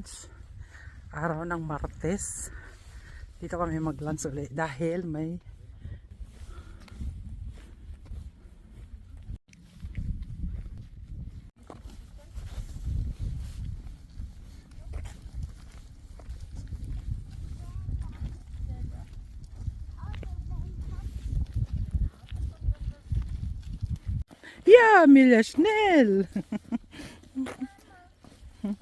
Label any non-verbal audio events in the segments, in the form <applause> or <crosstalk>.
mag-lunch araw ng Martes. Dito kami mag-lunch ulit dahil may Ja, Mila, schnell! <laughs> Come!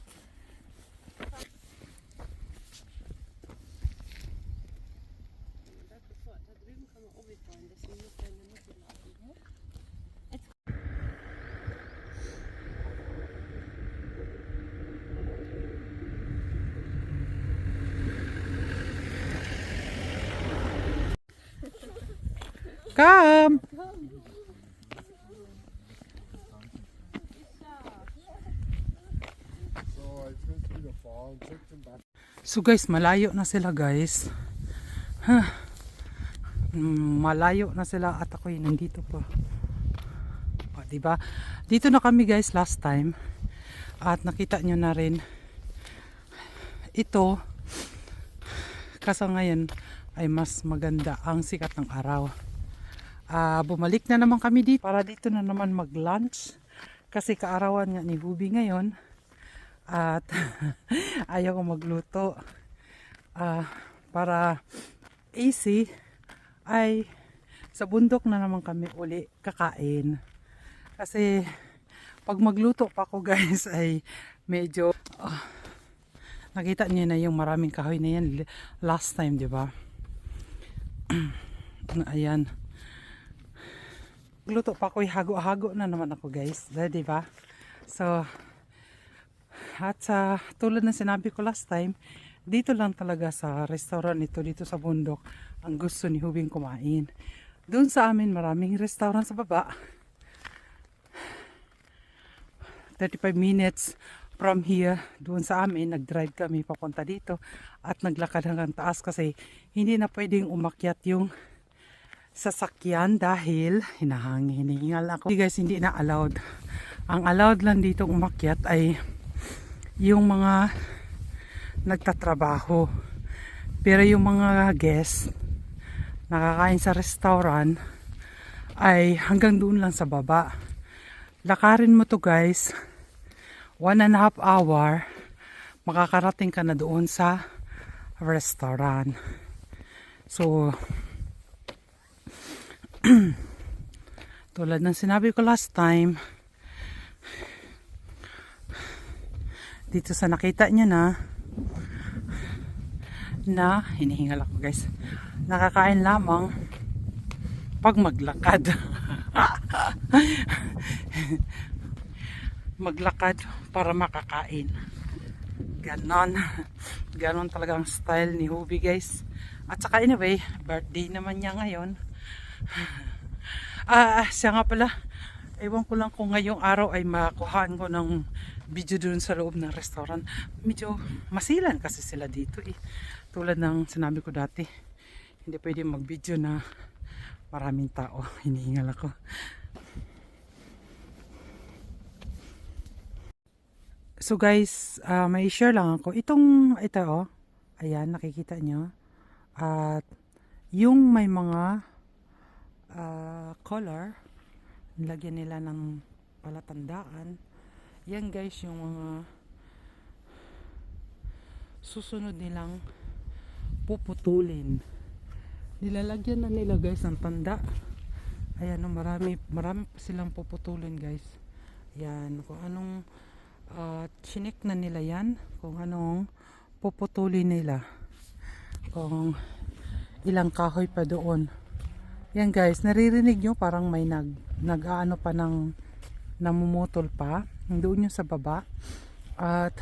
So I took through the fall and took them back. So guys, malayo na sila guys. Huh. Mm, Malayo na sila at ako'y nandito pa. O, diba? Dito na kami guys last time. At nakita nyo na rin. Ito, kaso ngayon ay mas maganda ang sikat ng araw. Ah, bumalik na naman kami dito. Para dito na naman mag-lunch. Kasi kaarawan nga ni Hubi ngayon. At <laughs> ayaw ko magluto. Ah, para easy ay sa bundok na naman kami uli kakain. Kasi pag magluto pa ako <laughs> guys ay medyo ah, nakita niyo na yung maraming kahoy na yan. Last time di ba? <clears throat> Ayan luto pa ako hago-hago na naman ako guys ba so at sa tulad ng sinabi ko last time, dito lang talaga sa restaurant ito, dito sa bundok, ang gusto ni Hubing kumain. Doon sa amin, maraming restaurant sa baba. 35 minutes from here, doon sa amin, nag-drive kami papunta dito at naglakad hanggang taas kasi hindi na pwedeng umakyat yung sasakyan dahil hinahangin, hinihingal ako. Hindi guys, hindi na allowed. Ang allowed lang dito umakyat ay yung mga nagtatrabaho. Pero yung mga guests nakakain sa restaurant ay hanggang doon lang sa baba. Lakarin mo to guys. One and a half hour makakarating ka na doon sa restaurant. So, <clears throat> tulad ng sinabi ko last time, dito sa nakita niya na na hinihingal ako guys nakakain lamang pag maglakad. <laughs> Maglakad para makakain. Ganon. Ganon talaga ang style ni Hubi guys. At saka anyway birthday naman niya ngayon <laughs> ah siya nga pala ewan ko lang kung ngayong araw ay makuhaan ko ng video dun sa loob ng restaurant. Medyo masilan kasi sila dito eh. Tulad ng sinabi ko dati, hindi pwede mag-video na maraming tao. <laughs> Hinihingal ako. So guys, ah, may share lang ako. Itong, ito oh, ayan, nakikita nyo. At yung may mga ah, color, nilagyan nila ng palatandaan. Yan guys yung mga susunod nilang puputulin. Nilalagyan na nila guys ng tanda. Ayan, no, marami, marami silang puputulin guys. Yan, kung anong uh, chinik na nila yan, kung anong puputulin nila. Kung ilang kahoy pa doon. Yan guys, naririnig nyo parang may nag, nag-ano pa ng namumutol pa. Doon yung sa baba. At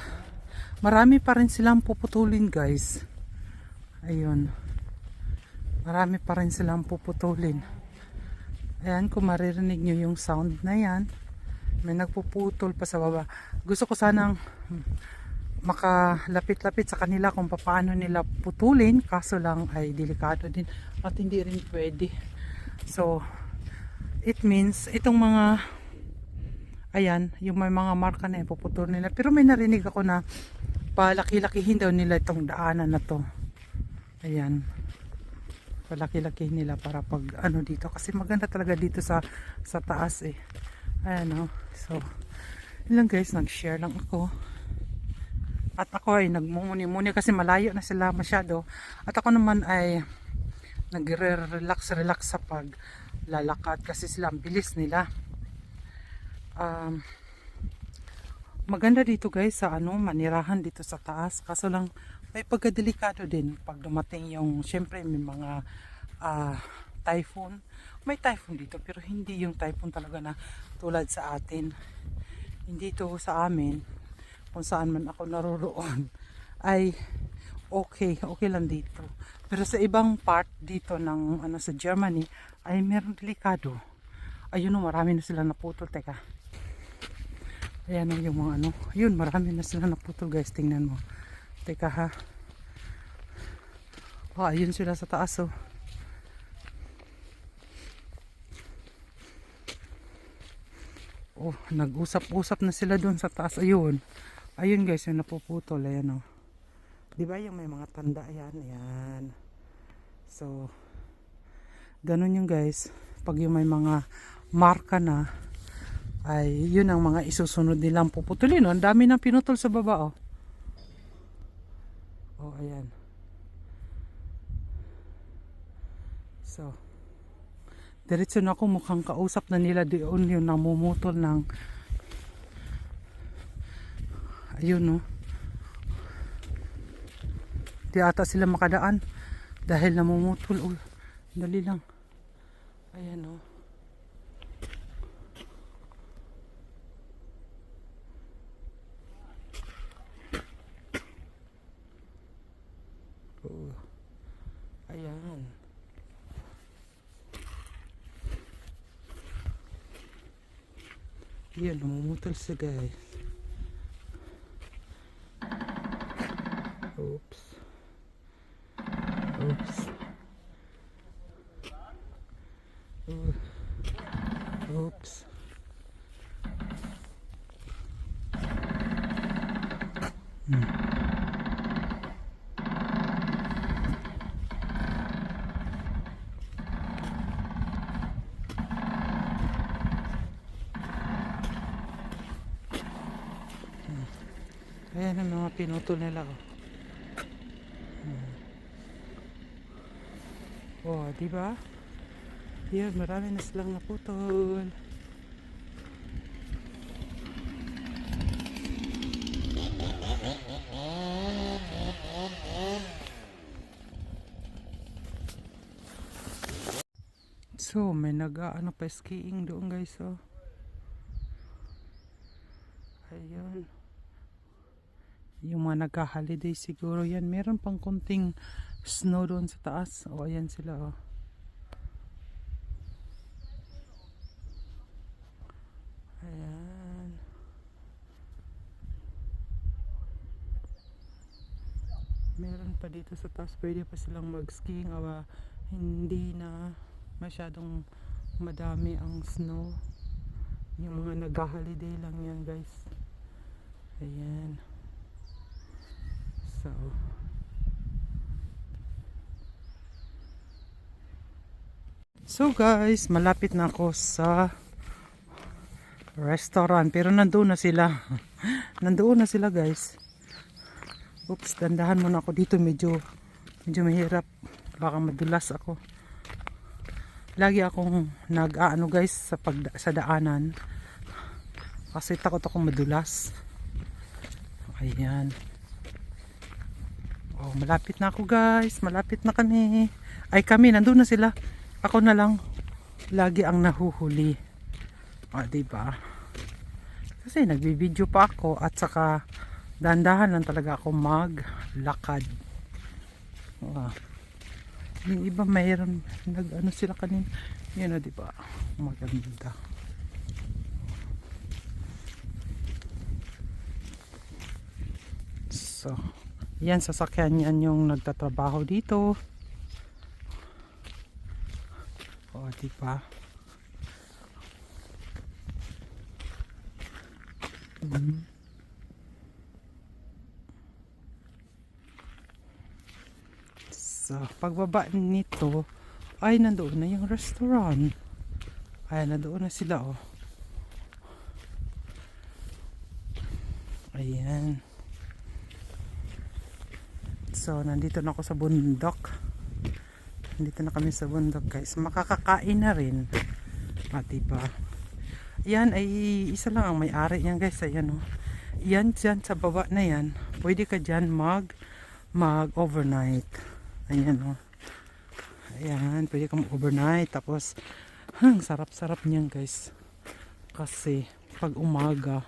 marami pa rin silang puputulin guys. Ayun. Marami pa rin silang puputulin. Ayan, kung maririnig nyo yung sound na yan, may nagpuputol pa sa baba. Gusto ko sanang makalapit-lapit sa kanila kung paano nila putulin, kaso lang ay delikado din at hindi rin pwede. So, it means itong mga Ayan, yung may mga marka na yan, puputol nila. Pero may narinig ako na palaki-lakihin daw nila itong daanan na to. Ayan. Palaki-lakihin nila para pag ano dito. Kasi maganda talaga dito sa sa taas eh. Ayan o. So, yun lang guys, nag-share lang ako. At ako ay nagmumuni-muni kasi malayo na sila masyado. At ako naman ay nagre-relax-relax sa paglalakad kasi sila ang bilis nila. Um, maganda dito guys sa ano, manirahan dito sa taas. Kaso lang may pagkadelikado din pag dumating yung, syempre may mga ah, typhoon. May typhoon dito pero hindi yung typhoon talaga na tulad sa atin. Hindi to sa amin kung saan man ako naroroon ay okay, okay lang dito. Pero sa ibang part dito ng ano sa Germany ay meron delikado. Ayun o, marami na sila naputol. Teka. Ayan o yung mga ano. Ayun, marami na sila naputol guys. Tingnan mo. Teka ha. Ah, ayun sila sa taas oh. Oh, nag-usap-usap na sila doon sa taas. Ayun. Ayun guys, yung napuputol. Ayan oh. Di ba yung may mga tanda? Ayan, ayan. So, ganun yung guys. Pag yung may mga marka na, ay yun ang mga isusunod nilang puputulin. Oh. Ang dami nang pinutol sa baba oh. Oh, ayan. So, diretso na ako mukhang kausap na nila doon yung namumutol ng ayun no di ata sila makadaan dahil namumutol oh, dali lang ayan no oh. ayan Yan, namumutol siya guys. Oops. Oops. Oo- Oops. Hmm. Pinutol nila. Oh, Hmm. oh di ba? Yan, marami na silang naputol. So, may nag-ano pa skiing doon guys, oh. Ayun. Yung mga nagka-holiday siguro yan. Meron pang konting snow doon sa taas. O, ayan sila, oh. Ayan. Meron pa dito sa taas. Pwede pa silang mag-skiing. Awa, hindi na masyadong madami ang snow. Yung mga nag-holiday lang yan, guys. Ayan. So, So guys, malapit na ako sa restaurant. Pero nandoon na sila. <laughs> nandoon na sila guys. Oops, dandahan muna ako dito. Medyo, medyo mahirap. Baka madulas ako. Lagi akong nag-aano guys sa, pag, sa daanan. Kasi takot akong madulas. Ayan. Oh, malapit na ako guys. Malapit na kami. Ay kami, nandun na sila. Ako na lang lagi ang nahuhuli. Di ba? Kasi nagbibideo pa ako at saka dandahan lang talaga ako maglakad. Oh. Yung iba mayroon nag ano sila kanin. Yan o, di ba? Maganda. So, yan sasakyan yan yung nagtatrabaho dito. O, di ba? Mhm. So, pagbaba nito, ay nandoon na yung restaurant. Ay, nandoon na sila, oh. Ayan. So, nandito na ako sa bundok. Nandito na kami sa bundok, guys. Makakakain na rin. Ah, diba? Yan ay isa lang ang may-ari yan, guys. Ayan, oh. Yan dyan sa baba na yan. Pwede ka dyan mag mag overnight. Ayan, oh. Ayan, pwede kang overnight. Tapos, hang sarap-sarap niyan, guys. Kasi, pag umaga,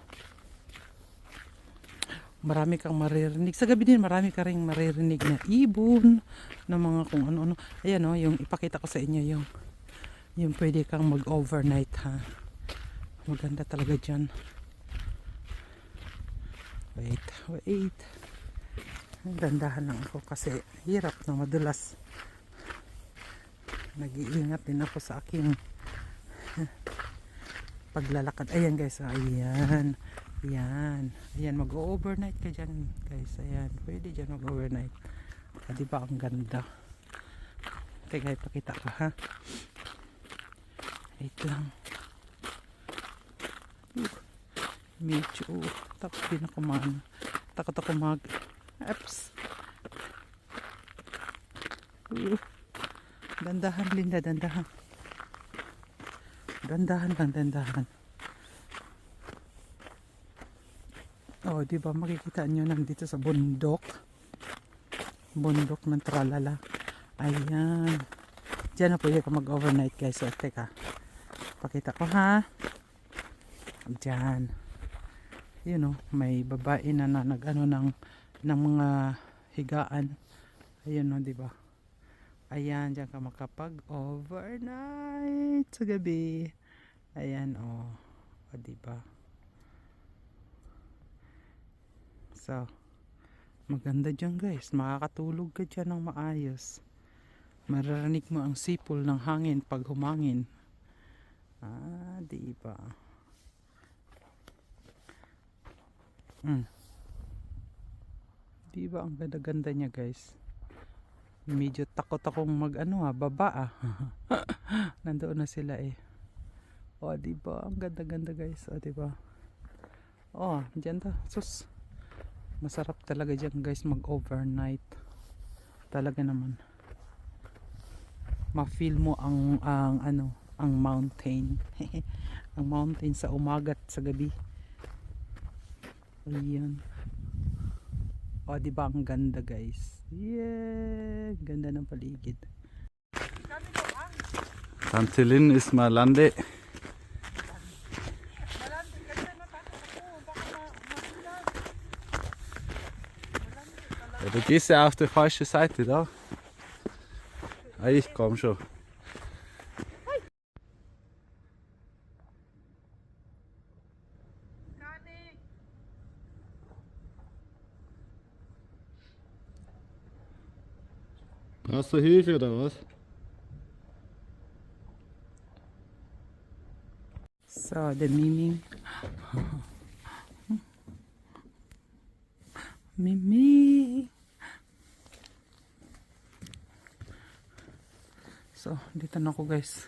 marami kang maririnig. Sa gabi din, marami ka rin maririnig na ibon, na mga kung ano-ano. Ayan o, yung ipakita ko sa inyo yung, yung pwede kang mag-overnight ha. Maganda talaga dyan. Wait, wait. Dandahan lang ako kasi hirap na madulas. Nag-iingat din ako sa aking <laughs> paglalakad. Ayan guys, ayan. Ayan. Ayan, mag-overnight ka dyan guys. Ayan, pwede dyan mag-overnight. Ah, di ba ang ganda? Teka, ipakita ko ha. Wait lang. Uh, medyo takot din ako mag takot ako mag apps. Uh, dandahan Linda, dandahan. Dandahan lang, dandahan. Oh, di ba makikita nyo nandito sa bundok. Bundok ng tralala. Ayan. Diyan na pwede ka mag-overnight guys. So, teka. Pakita ko ha. Diyan. Yun oh, may babae na, na nag-ano ng, ng mga higaan. Ayun oh, di ba? Ayan, diyan ka makapag-overnight sa gabi. Ayan oh. O, di ba? So, maganda dyan guys. Makakatulog ka dyan ng maayos. Mararanig mo ang sipol ng hangin pag humangin. Ah, di ba? Hmm. Di ba ang ganda-ganda niya guys? Medyo takot akong mag ano ha, baba ah. <laughs> Nandoon na sila eh. Oh, di ba? Ang ganda-ganda guys. Oh, di ba? Oh, diyan ta. Sus. Masarap talaga diyan guys mag-overnight. Talaga naman. Ma-feel mo ang ang ano, ang mountain. <laughs> ang mountain sa umaga at sa gabi. Ayan. O, di ba ang ganda guys? Yeah! Ganda ng paligid. Tante Linn ist mal Lande. Du gehst ja auf die falsche Seite da. Ah, ich komm schon. Brauchst du Hilfe oder was? So, the Miming. Mimi. <laughs> So, dito na ako guys.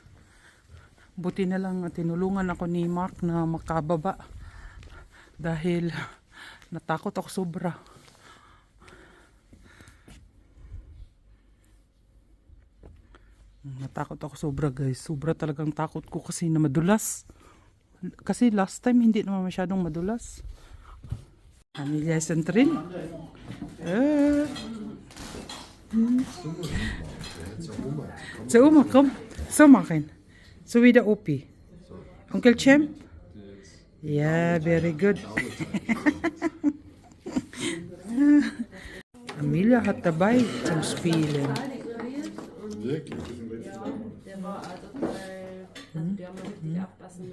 Buti na lang tinulungan ako ni Mark na makababa. Dahil natakot ako sobra. Natakot ako sobra guys. Sobra talagang takot ko kasi na madulas. Kasi last time hindi naman masyadong madulas. Pamilya Sentrin. Eh. זה הוא Zo wie de Opi. Onkel Cem? Ja, very good. <laughs> Amelia hat dabei zum Spielen. Wirklich? Der war also, weil hm? wir haben wirklich aufpassen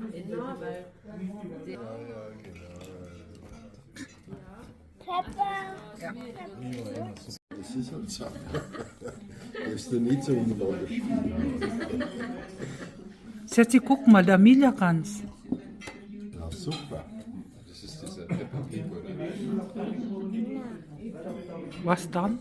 mit dem weil. Ja, ja, genau. Papa! das ist halt so. <laughs> Darfst du nicht so unrolle spielen. Schatzi, guck mal, der Milja kann's. Na super. Das ist dieser Peppa-Pig, oder? Was dann?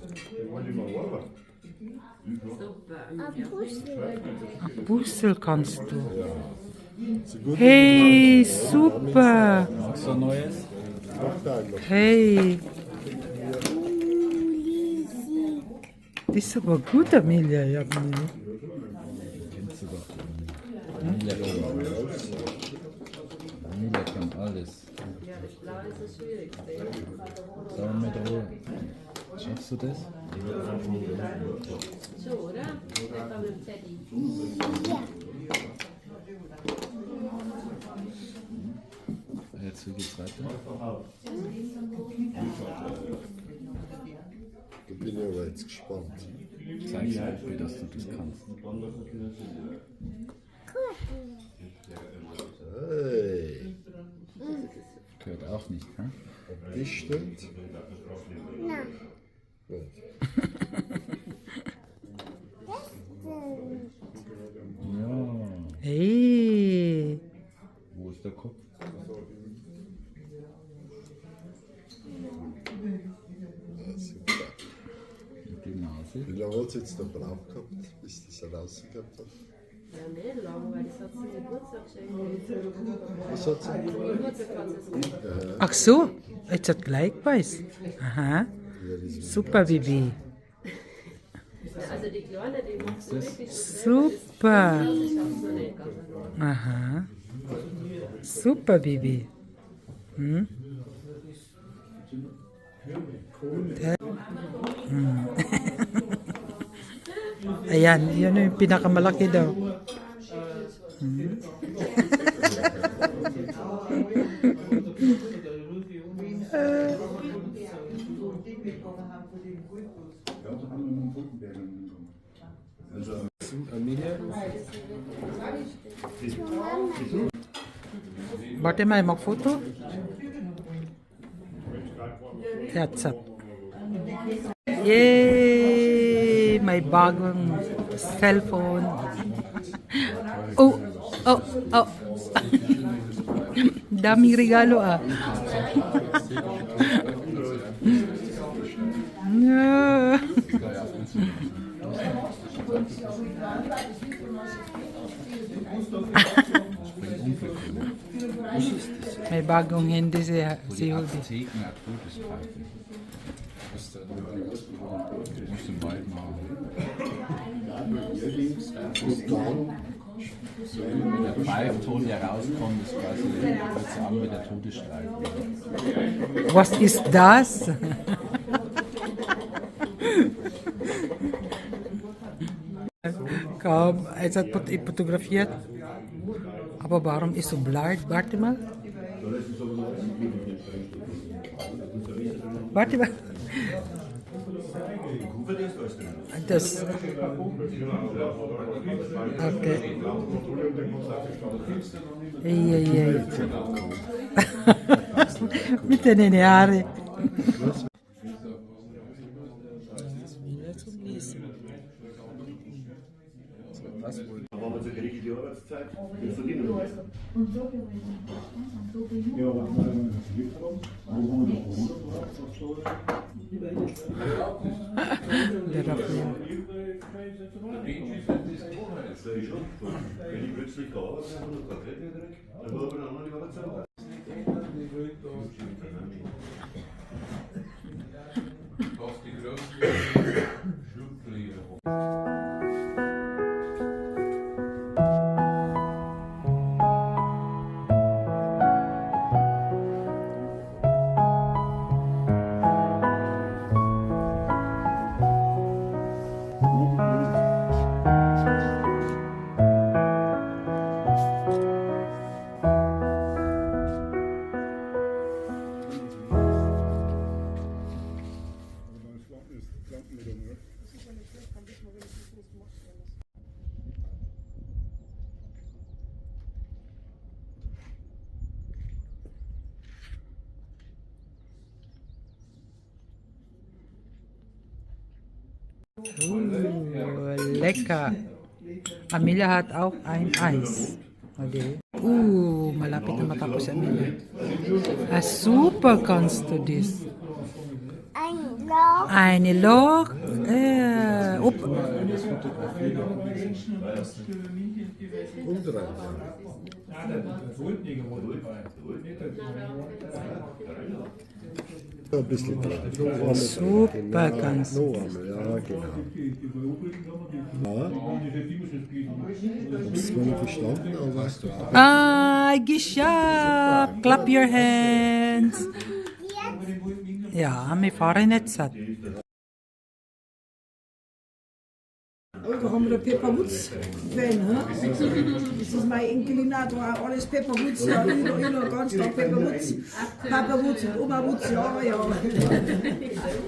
Ein Puzzle. Ein Puzzle kannst du. Hey, super. Was neues? Hey. Ist aber gut, Amelia. Ja, Amelia. Kennst du doch. Emilia kann alles. Emilia kann alles. Ja, das Blau ist das Schwierigste. Sag mit Ruhe. Schaffst du das? So, oder? Etwa mit dem Teddy. Jetzt wie geht's weiter? Da bin ich aber jetzt gespannt. Zeig's Alfie, dass du das kannst. Hey, Gehört auch nicht, hä? ob das stimmt? Nein. Gut. Ja. Hey. Wo ist der Kopf? Ja, super. Und die Lange es jetzt noch gebraucht gehabt, bis das herausgehabt hat? Ja, nicht lang, weil das hat zum Geburtstag geschenkt. Was hat sie? Sie. Ach so, jetzt hat gleich weiß. Aha. Super, Bibi. Also die Kleine, die macht so wirklich Super. Aha. Super, Bibi. Hm? Der- Hmm. Ayan, yun yung pinakamalaki daw. Hmm. Emilia? Warte mal, magfoto? Headset. Yay! May bagong cellphone. Oh! Oh! Oh! <laughs> Daming regalo ah. Yeah. <laughs> May bagong hindi si, si Hubi. Hat Todespfeife. Das musst du im Wald machen. Und dann, Wenn der Pfeifton, der rauskommt, ist quasi an wie der Todesstreifen. Was ist das? Kaum, es hat fotografiert. Aber warum ist so blurred? Warte mal. Warte mal. انت س... أوكي اي اي اي متى نيني عاري Der Raphael. Lecker. Amelia hat auch ein Eis. Okay. Uh, malapit na matapos si Amelia. Ah, super kannst du das. Ein Loch. Eine Loch. Äh, op. Ein bisschen klein. Super, ganz. Noch einmal, ja, genau. Ja. Hab's zwar nicht verstanden, aber. weißt du. Ah, geschafft! Clap your hands! Ja, wir fahren jetzt. Satt. Oh, dan gaan we de Peppa Woods fan, hè? Dit is mijn enkelinator, alles Peppa Woods, ja, immer, immer ganz stark Peppa Woods. Papa Woods und Oma Woods, ja, ja.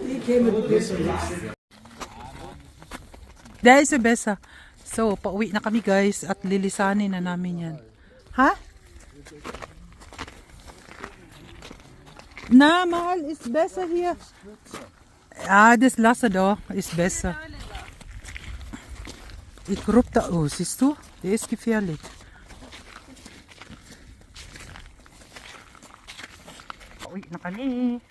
Die kennen die Peppa Woods. Dahil besser. So, pauwi na kami guys at lilisanin na namin yan. Ha? Na, mahal, ist besser hier. Ah, lasse doch, ist besser. Ich rup da, oh, siehst du? Der ist gefährlich. Pauwi na kami.